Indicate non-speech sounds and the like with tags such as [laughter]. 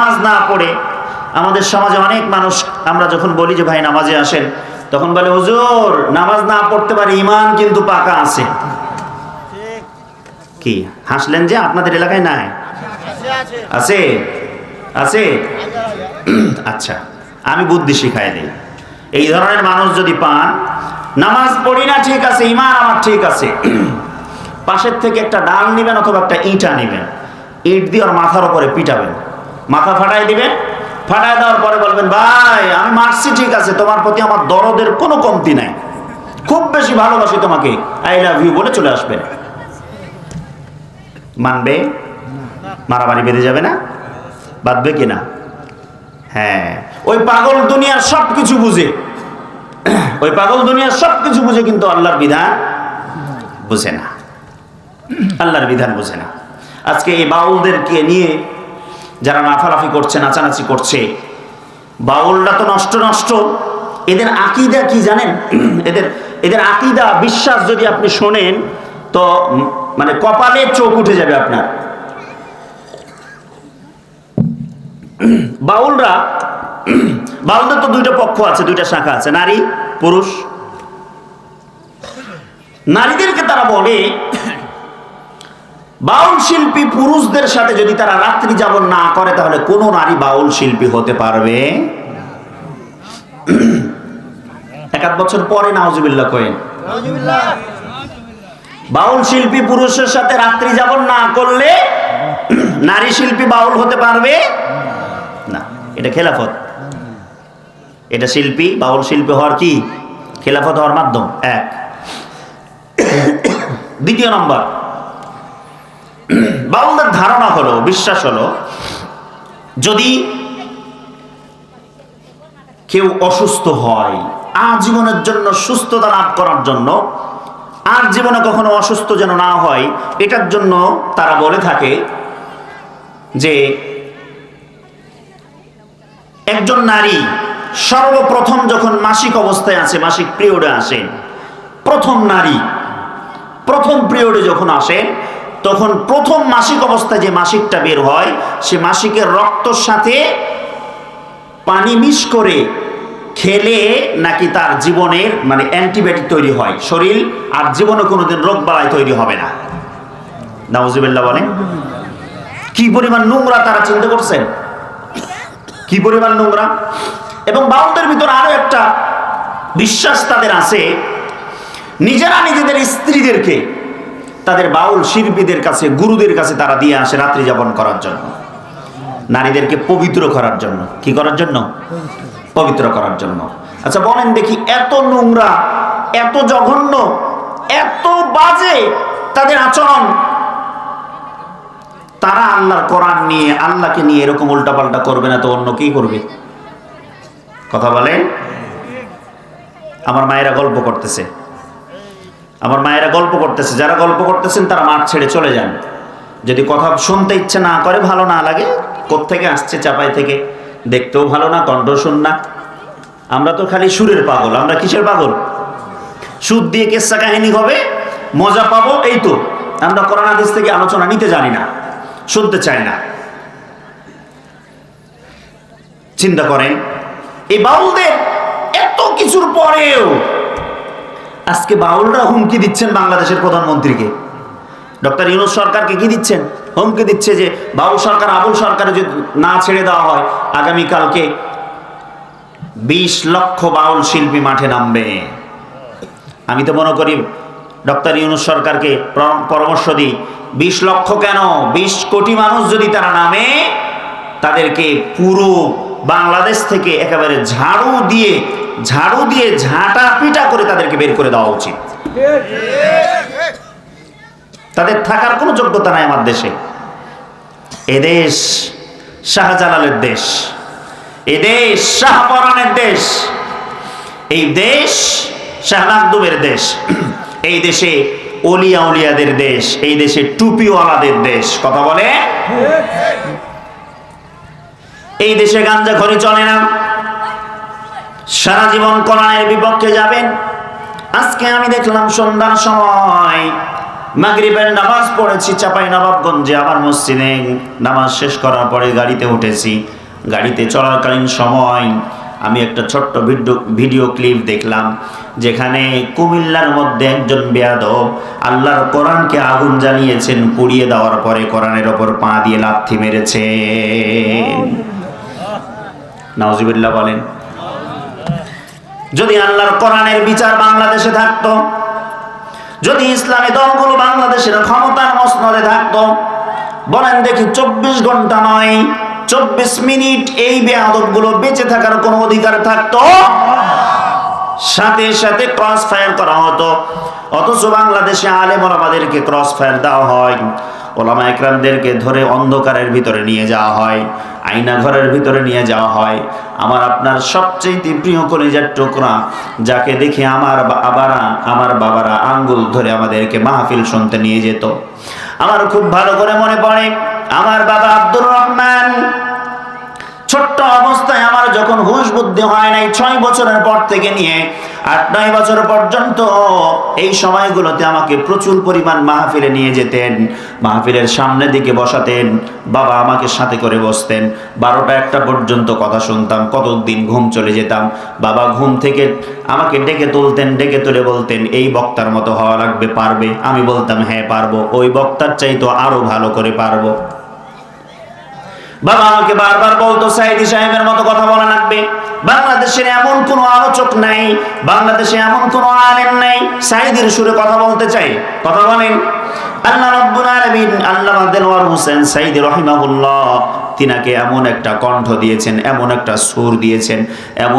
নামাজ না পড়ে আমাদের সমাজে অনেক মানুষ, আমরা যখন বলি যে, ভাই, নামাজে আসেন, তখন বলে, হুজুর, নামাজ না পড়তে পারি ইমান কিন্তু পাকা আছে। কি, হাসলেন যে, আপনাদের এলাকায় নাই? আছে? আছে? আচ্ছা আমি বুদ্ধি শিখাই দিই। এই ধরনের মানুষ যদি পান, নামাজ পড়ি না, ঠিক আছে ইমান আমার ঠিক আছে। পাশের থেকে একটা ডাল নেবেন অথবা একটা ইঁটা নেবেন। ইট দিয়ে ওর মাথার উপরে পিটাবেন। মাথা ফাটাই দিবেন ফাটাই দেওয়ার পরে বলবেন, ভাই, আমি মারছি, ঠিক আছে, তোমার প্রতি আমার দরদের কোনো কমতি নাই। খুব বেশি ভালোবাসি তোমাকে। আই লাভ ইউ বলে চলে আসবেন। মানবে? মারামারি বেঁধে যাবে না? বাঁধবে কি না হ্যাঁ। ওই পাগল দুনিয়ার সব কিছু বুঝে। ওই পাগল দুনিয়ার সব কিছু বুঝে, কিন্তু আল্লাহর বিধান বুঝে না। আল্লাহর বিধান বুঝে না। আজকে এই বাউলদেরকে নিয়ে যারা লাফালাফি করছে, নাচানাচি করছে বাউলরা তো নষ্ট নষ্ট। এদের আকিদা কি জানেন? [clears throat] এদের এদের আকিদা, বিশ্বাস যদি আপনি শোনেন, তো মানে কপালে চোখ উঠে যাবে আপনার। [clears throat] বাউলরা, [clears throat] বাউলদের তো দুইটা পক্ষ আছে, দুইটা শাখা আছে, নারী, পুরুষ। নারীদেরকে তারা বলে বাউল শিল্পী পুরুষদের সাথে যদি তারা রাত্রি যাপন না করে, তাহলে কোনো নারী বাউল শিল্পী হতে পারবে? [clears throat] এক আধ বছর পরে নাউজুবিল্লাহ কয়েন বাউল শিল্পী পুরুষের সাথে রাত্রি যাপন না করলে [clears throat] নারী শিল্পী বাউল হতে পারবে? না, এটা খেলাফত। এটা শিল্পী, বাউল শিল্পী হওয়ার কি? খেলাফত হওয়ার মাধ্যম, এক। [clears throat] দ্বিতীয় নম্বর [clears throat] বাউলদের ধারণা হলো, বিশ্বাস হলো, যদি কেউ অসুস্থ হয়, আজীবনের জন্য সুস্থতা লাভ করার জন্য, আর জীবনে কখনো অসুস্থ যেন না হয়, এটার জন্য তারা বলে থাকে যে একজন নারী সর্বপ্রথম যখন মাসিক অবস্থায় আছে মাসিক পিরিয়ডে আসেন প্রথম নারী, প্রথম পিরিয়ডে যখন আসেন তখন প্রথম মাসিক অবস্থায় যে মাসিকটা বের হয়, সে মাসিকের রক্তর সাথে পানি মিশ করে খেলে নাকি তার জীবনের মানে অ্যান্টিবায়োটিক তৈরি হয় শরীর, আর জীবনে কোনোদিন রোগ বালাই তৈরি হবে না। নাউজিবিল্লাহ বলেন। কি পরিমাণ নোংরা তারা চিন্তা করছেন? কি পরিমাণ নোংরা? এবং বাউলদের ভিতর আরও একটা বিশ্বাস তাদের আছে, নিজেরা নিজেদের স্ত্রীদেরকে তাদের বাউল শিল্পীদের কাছে, গুরুদের কাছে তারা দিয়ে আসে রাত্রি যাপন করার জন্য। নারীদেরকে পবিত্র করার জন্য। কি করার জন্য? পবিত্র করার জন্য। আচ্ছা বলেন দেখি, এত নোংরা, এত জঘন্য, এত বাজে তাদের আচরণ। তারা আল্লাহর কোরআন নিয়ে, আল্লাহকে নিয়ে এরকম উল্টাপাল্টা করবে না তো অন্য কি করবে? কথা বলে আমার মায়েরা গল্প করতেছে। আমার মায়েরা গল্প করতেছে, যারা গল্প করতেছেন তারা মাঠ ছেড়ে চলে যান। যদি কথা শুনতে ইচ্ছে না করে, ভালো না লাগে থেকে আসছে চাপাই থেকে? দেখতেও ভালো না কণ্ঠ শুন না। আমরা তো খালি সুরের পাগল, আমরা কিসের পাগল? সুদ দিয়ে কেসা কাহিনী হবে? মজা পাবো? এই তো। আমরা কোরআন হাদিস থেকে আলোচনা নিতে জানি না, শুনতে চাই না। চিন্তা করেন, এই বাউলদের এত কিছুর পরেও আজকে বাউলরা হুমকি দিচ্ছেন বাংলাদেশের প্রধানমন্ত্রীকে। ডক্টর ইউনুস সরকারকে কি দিচ্ছেন? হুমকি দিচ্ছে যে বাউল সরকার, আবুল সরকারে যদি না ছেড়ে দেওয়া হয়, আগামীকালকে বিশ লক্ষ বাউল শিল্পী মাঠে নামবে। আমি তো মনে করি, ডক্টর ইউনুস সরকারকে পরামর্শ দিই, বিশ লক্ষ কেন? বিশ কোটি মানুষ যদি তারা নামে, তাদেরকে পুরো বাংলাদেশ থেকে একেবারে ঝাড়ু দিয়ে ঝাড়ু দিয়ে ঝাঁটা পিটা করে তাদেরকে বের করে দেওয়া উচিত। তাদের থাকার কোনো যোগ্যতা নাই আমার দেশে। এদেশ শাহজালালের দেশ। এদেশ শাহপরানের দেশ। এই দেশ শাহনাকদুমের দেশ। এই দেশে অলিয়া উলিয়াদের দেশ। এই দেশে টুপিওয়ালাদের দেশ। কথা বলে? এই দেশে গাঞ্জা ঘরে চলে না। সারা জীবন কোরআনের বিপক্ষে যাবেন। আজকে আমি দেখলাম সন্ধ্যার সময় মাগরিবের নামাজ পড়েছি চাপাই নবাবগঞ্জে আমার মসজিদে। নামাজ শেষ করার পরে গাড়িতে উঠেছি। গাড়িতে চলাকালীন সময় আমি একটা ছোট্ট ভিডিও ক্লিপ দেখলাম, যেখানে কুমিল্লার মধ্যে একজন বেয়াদব আল্লাহর কোরআনকে আগুন জ্বালিয়েছেন, পুড়িয়ে দেওয়ার পরে কোরআনের ওপর পা দিয়ে লাথি মেরেছে। নাউজিবিল্লাহ বলেন। যদি আল্লাহর কোরআনের বিচার বাংলাদেশে থাকতো, যদি ইসলামী দলগুলো বাংলাদেশের ক্ষমতার মসনদে থাকতো, বলেন দেখি চব্বিশ ঘণ্টা নয়, চব্বিশ মিনিট এই বেয়াদবগুলো বেঁচে থাকার কোনো অধিকার থাকতো? সাথে সাথে ক্রস ফায়ার করা হতো। অথচ বাংলাদেশে আলেম ওলামাদেরকে ক্রস ফায়ার দেওয়া হয়। ওলামা একরামদেরকে ধরে অন্ধকারের ভিতরে নিয়ে যাওয়া হয়, আয়না ঘরের ভিতরে নিয়ে যাওয়া হয়। আমার আপনার সবচেয়ে প্রিয় কলিজার টুকরা, যাকে দেখে আমার বাবারা আমার বাবারা আঙ্গুল ধরে আমাদেরকে মাহফিল শুনতে নিয়ে যেত। আমার খুব ভালো করে মনে পড়ে, আমার বাবা আব্দুর রহমান যখন হুঁশ বুদ্ধি হয় নাই ছয় বছরের পর থেকে নিয়ে, আট নয় বছর পর্যন্ত এই সময়গুলোতে আমাকে প্রচুর পরিমাণ মাহফিলে নিয়ে যেতেন, মাহফিলের সামনে দিকে বসাতেন, বাবা আমাকে সাথে করে বসতেন, বারোটা একটা পর্যন্ত কথা শুনতাম, কতদিন ঘুম চলে যেতাম, বাবা ঘুম থেকে আমাকে ডেকে তুলতেন, ডেকে তুলে বলতেন, এই বক্তার মতো হওয়া লাগবে, পারবে? আমি বলতাম হ্যাঁ পারব। ওই বক্তার চাইতো আরও ভালো করে পারব। বাবা আমাকে বারবার বলতো, সাইদি সাহেবের মতো কথা বলা লাগবে। বাংলাদেশের এমন কোনো আলোচক নাই, বাংলাদেশে এমন কোনো আলেম নাই, সাইদির সুরে কথা বলতে চাই। কথা বলেন। আল্লাহ হোসেন তিনাকে এমন একটা কণ্ঠ দিয়েছেন, এমন একটা সুর দিয়েছেন, এমন